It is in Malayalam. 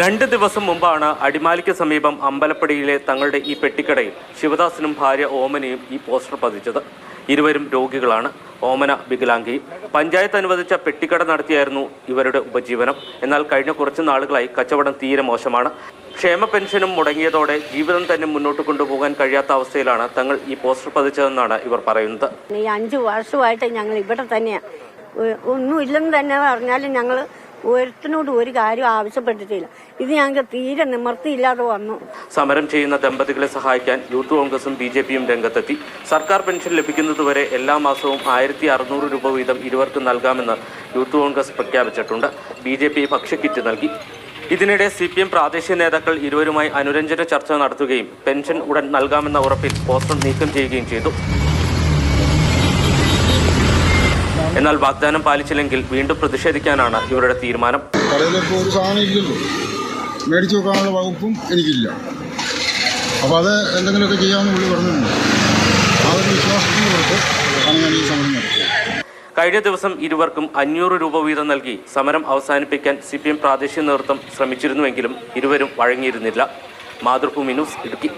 രണ്ട് ദിവസം മുമ്പാണ് അടിമാലിക്ക് സമീപം അമ്പലപ്പടിയിലെ തങ്ങളുടെ ഈ പെട്ടിക്കടയിൽ ശിവദാസനും ഭാര്യ ഓമനയും ഈ പോസ്റ്റർ പതിച്ചത്. ഇരുവരും രോഗികളാണ്. ഓമന വികലാംഗി. പഞ്ചായത്ത് അനുവദിച്ച പെട്ടിക്കട നടത്തിയായിരുന്നു ഇവരുടെ ഉപജീവനം. എന്നാൽ കഴിഞ്ഞ കുറച്ച് നാളുകളായി കച്ചവടം തീരെ മോശമാണ്. ക്ഷേമ പെൻഷനും മുടങ്ങിയതോടെ ജീവിതം തന്നെ മുന്നോട്ട് കൊണ്ടുപോകാൻ കഴിയാത്ത അവസ്ഥയിലാണ് തങ്ങൾ ഈ പോസ്റ്റർ പതിച്ചതെന്നാണ് ഇവർ പറയുന്നത്. ഈ അഞ്ചു വർഷമായിട്ട് ഞങ്ങൾ ഇവിടെ തന്നെയാണ് ഒന്നും ഇല്ലെന്ന് തന്നെ പറഞ്ഞാലും ഞങ്ങൾ ഒരുത്തിനോട് ഒരു കാര്യം ആവശ്യപ്പെട്ടിട്ടില്ല. ഇത് ഞങ്ങൾക്ക് തീരെ നിമർത്തിയില്ലാതെ വന്നു. സമരം ചെയ്യുന്ന ദമ്പതികളെ സഹായിക്കാൻ യൂത്ത് കോൺഗ്രസും ബി ജെ പിയും രംഗത്തെത്തി. സർക്കാർ പെൻഷൻ ലഭിക്കുന്നതുവരെ എല്ലാ മാസവും ആയിരത്തി അറുന്നൂറ് രൂപ വീതം ഇരുവർക്കും നൽകാമെന്ന് യൂത്ത് കോൺഗ്രസ് പ്രഖ്യാപിച്ചിട്ടുണ്ട്. ബി ജെ പി ഭക്ഷ്യക്കിറ്റ് നൽകി. ഇതിനിടെ സി പി എം പ്രാദേശിക നേതാക്കൾ ഇരുവരുമായി അനുരഞ്ജന ചർച്ച നടത്തുകയും പെൻഷൻ ഉടൻ നൽകാമെന്ന ഉറപ്പിൽ പോസ്റ്റർ നീക്കം ചെയ്യുകയും ചെയ്തു. എന്നാൽ വാഗ്ദാനം പാലിച്ചില്ലെങ്കിൽ വീണ്ടും പ്രതിഷേധിക്കാനാണ് ഇവരുടെ തീരുമാനം. കടയിലിപ്പോൾ ഒരു സാധനം ഇല്ലല്ലോ. മേടിച്ചു വെക്കാനുള്ള വകുപ്പും എനിക്കില്ല. അപ്പോൾ അത് എന്തെങ്കിലുമൊക്കെ ചെയ്യാമെന്ന് പുള്ളി പറഞ്ഞിട്ടുണ്ട്. ആ ഒരു വിശ്വാസത്തിന് പുറത്ത് ആണ് ഞാൻ ഈ സമരം നടത്തിയത് കഴിഞ്ഞ ദിവസം ഇരുവർക്കും അഞ്ഞൂറ് രൂപ വീതം നൽകി സമരം അവസാനിപ്പിക്കാൻ സി പി എം പ്രാദേശിക നേതൃത്വം ശ്രമിച്ചിരുന്നുവെങ്കിലും ഇരുവരും വഴങ്ങിയിരുന്നില്ല. മാതൃഭൂമി ന്യൂസ് ഇടുക്കി.